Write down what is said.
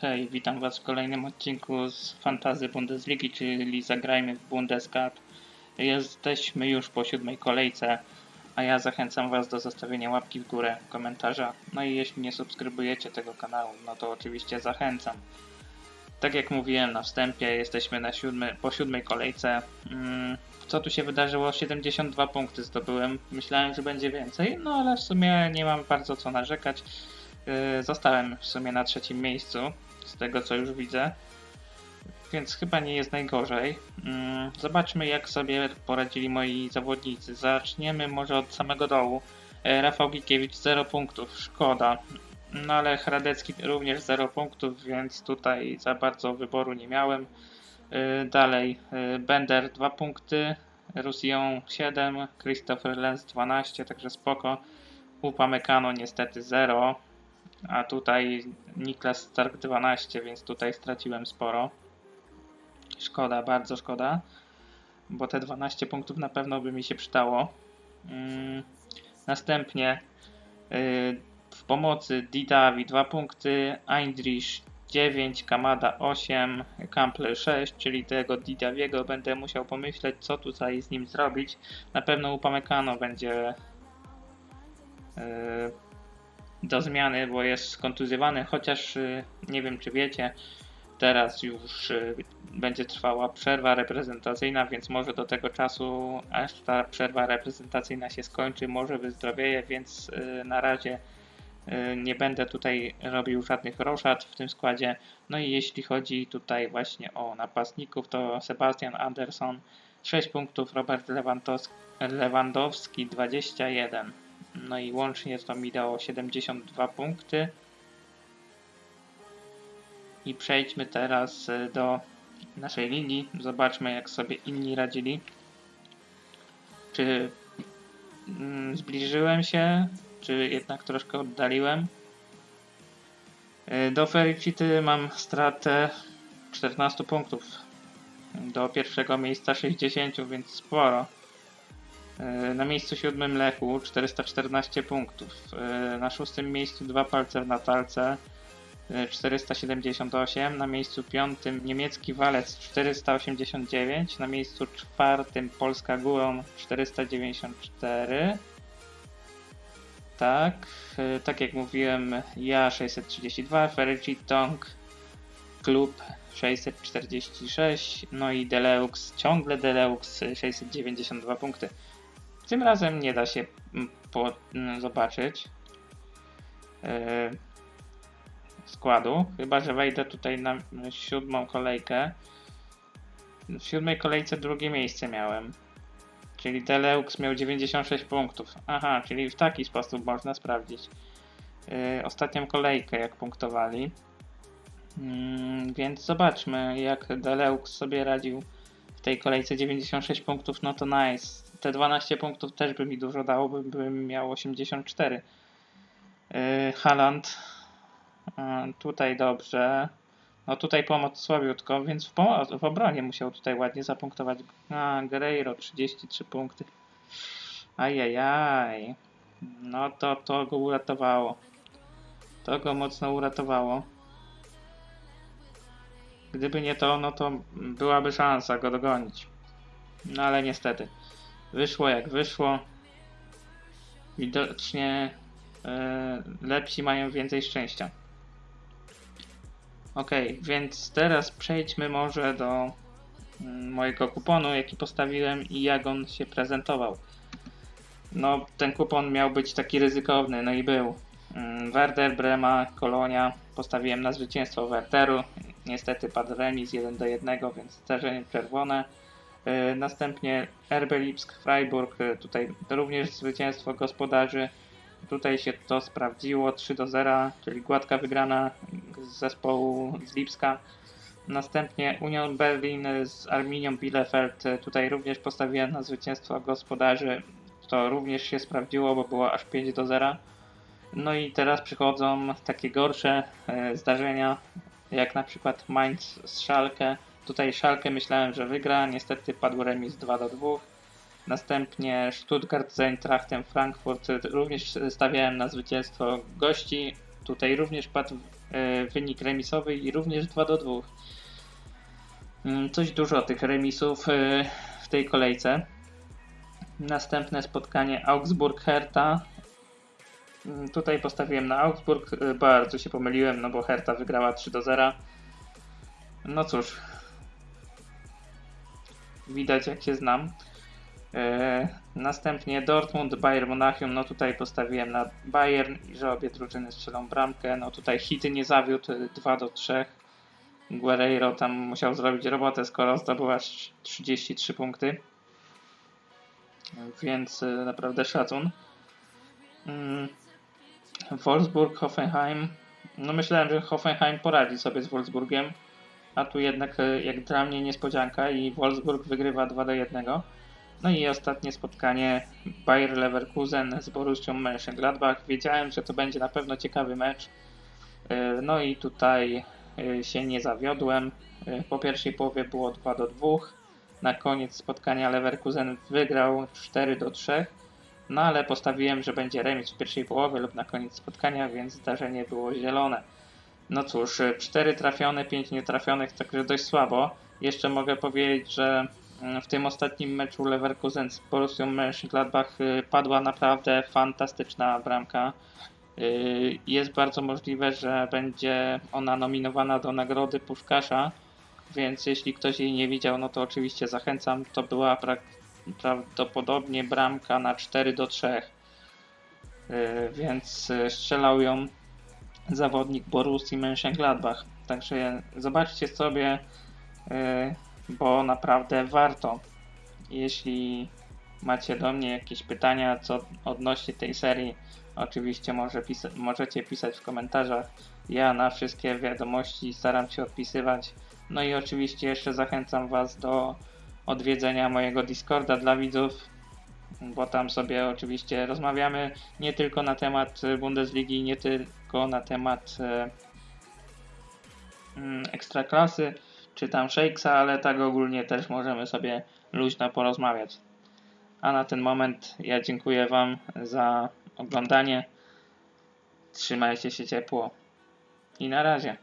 Hej, witam Was w kolejnym odcinku z Fantazy Bundesligi, czyli Zagrajmy w Bundescup. Jesteśmy już po siódmej kolejce, a ja zachęcam Was do zostawienia łapki w górę, komentarza. No i jeśli nie subskrybujecie tego kanału, no to oczywiście zachęcam. Tak jak mówiłem na wstępie, jesteśmy na siódmy, po siódmej kolejce. Mm, Co tu się wydarzyło? 72 punkty zdobyłem. Myślałem, że będzie więcej, no ale w sumie nie mam bardzo co narzekać. Yy, Zostałem w sumie na trzecim miejscu, z tego co już widzę, więc chyba nie jest najgorzej. Mm, Zobaczmy, jak sobie poradzili moi zawodnicy. Zaczniemy może od samego dołu. E, Rafał Gikiewicz 0 punktów, szkoda. No ale Hradecki również 0 punktów, więc tutaj za bardzo wyboru nie miałem. E, Dalej e, Bender 2 punkty, Rusillon 7, Christopher Lenz 12, także spoko. Upamecano niestety 0, a tutaj Niklas Stark 12, więc tutaj straciłem sporo. Szkoda, bardzo szkoda, bo te 12 punktów na pewno by mi się przydało. Mm, Następnie y, w pomocy Didavi 2 punkty, Eindrich 9, Kamada 8, Kampler 6, czyli tego Didaviego będę musiał pomyśleć, co tutaj z nim zrobić. Na pewno Upamecano będzie y, do zmiany, bo jest skontuzjowany, chociaż y, nie wiem czy wiecie, teraz już y, będzie trwała przerwa reprezentacyjna, więc może do tego czasu, aż ta przerwa reprezentacyjna się skończy, może wyzdrowieje, więc y, na razie nie będę tutaj robił żadnych roszad w tym składzie. No i jeśli chodzi tutaj właśnie o napastników, to Sebastian Anderson 6 punktów, Robert Lewandowski 21. No i łącznie to mi dało 72 punkty. I przejdźmy teraz y, do naszej ligi. Zobaczmy, jak sobie inni radzili. Czy mm, zbliżyłem się, czy jednak troszkę oddaliłem? Y, Do Fericity mam stratę 14 punktów. Do pierwszego miejsca 60, więc sporo. Y, Na miejscu siódmym Lechu 414 punktów. Y, Na szóstym miejscu dwa palce w Natalce 478. Na miejscu piątym niemiecki Walec 489. Na miejscu czwartym Polska Górą 494. Tak, y, tak jak mówiłem, ja 632, Ferrari Tong Klub 646, no i Deleux, ciągle Deleux 692 punkty. Tym razem nie da się mm, po, mm, zobaczyć yy, składu, chyba że wejdę tutaj na siódmą kolejkę. W siódmej kolejce drugie miejsce miałem. Czyli Deleux miał 96 punktów. Aha, czyli w taki sposób można sprawdzić yy, ostatnią kolejkę, jak punktowali. Mm, więc zobaczmy, jak Deleux sobie radził w tej kolejce 96 punktów, no to nice. Te 12 punktów też by mi dużo dało, bym, bym miał 84. Yy, Haaland. Yy, tutaj dobrze. No tutaj pomoc słabiutko, więc w, w obronie musiał tutaj ładnie zapunktować. A, Guerreiro 33 punkty. Ajajaj. No to to go uratowało. To go mocno uratowało. Gdyby nie to, no to byłaby szansa go dogonić. No ale niestety. Wyszło jak wyszło. Widocznie e, lepsi mają więcej szczęścia. Ok, więc teraz przejdźmy może do mm, mojego kuponu, jaki postawiłem i jak on się prezentował. No, ten kupon miał być taki ryzykowny, no i był. Mm, Werder, Brema, Kolonia. Postawiłem na zwycięstwo Werderu. Niestety padł remis 1 do 1, więc zdarzenie czerwone. Yy, Następnie RB Lipsk, Freiburg. yy, Tutaj również zwycięstwo gospodarzy. Tutaj się to sprawdziło 3 do 0, czyli gładka wygrana z zespołu z Lipska. Następnie Union Berlin z Arminią Bielefeld. Yy, Tutaj również postawiłem na zwycięstwo gospodarzy. To również się sprawdziło, bo było aż 5 do 0. No i teraz przychodzą takie gorsze e, zdarzenia, jak na przykład Mainz z Schalke. Tutaj Schalke myślałem, że wygra, niestety padł remis 2 do 2. Następnie Stuttgart z Eintrachtem Frankfurt, również stawiałem na zwycięstwo gości. Tutaj również padł e, wynik remisowy i również 2 do 2. Mm, Coś dużo tych remisów e, w tej kolejce. Następne spotkanie Augsburg-Hertha. Tutaj postawiłem na Augsburg. e, Bardzo się pomyliłem, no bo Hertha wygrała 3 do 0. No cóż. Widać jak się znam. E, następnie Dortmund, Bayern Monachium. No tutaj postawiłem na Bayern i że obie drużyny strzelą bramkę. No tutaj hity nie zawiódł e, 2 do 3. Guerreiro tam musiał zrobić robotę, skoro zdobyła aż 33 punkty. Więc e, naprawdę szacun. Mm, Wolfsburg, Hoffenheim. No myślałem, że Hoffenheim poradzi sobie z Wolfsburgiem, a tu jednak e, jak dla mnie niespodzianka i Wolfsburg wygrywa 2 do 1. No i ostatnie spotkanie Bayer Leverkusen z Borussią Mönchengladbach. Wiedziałem, że to będzie na pewno ciekawy mecz. E, No i tutaj e, się nie zawiodłem. Po pierwszej połowie było 2 do 2. Na koniec spotkania Leverkusen wygrał 4 do 3. No ale postawiłem, że będzie remis w pierwszej połowie lub na koniec spotkania, więc zdarzenie było zielone. No cóż, 4 trafione, 5 nietrafionych, także dość słabo. Jeszcze mogę powiedzieć, że mm, w tym ostatnim meczu Leverkusen z Borussią Mönchengladbach y, padła naprawdę fantastyczna bramka. Y, Jest bardzo możliwe, że będzie ona nominowana do nagrody Puszkasza, więc jeśli ktoś jej nie widział, no to oczywiście zachęcam. To była pra- prawdopodobnie bramka na 4 do 3. Y, Więc y, strzelał ją zawodnik Borussii Mönchengladbach. Także zobaczcie sobie, y, bo naprawdę warto. Jeśli macie do mnie jakieś pytania co odnośnie tej serii, oczywiście może pisa- możecie pisać w komentarzach. Ja na wszystkie wiadomości staram się odpisywać. No i oczywiście jeszcze zachęcam Was do odwiedzenia mojego Discorda dla widzów, bo tam sobie oczywiście rozmawiamy nie tylko na temat e, Bundesligi, nie tylko na temat e, mm, ekstraklasy czy tam Shakesa, ale tak ogólnie też możemy sobie luźno porozmawiać. A na ten moment ja dziękuję Wam za oglądanie. Trzymajcie się ciepło i na razie.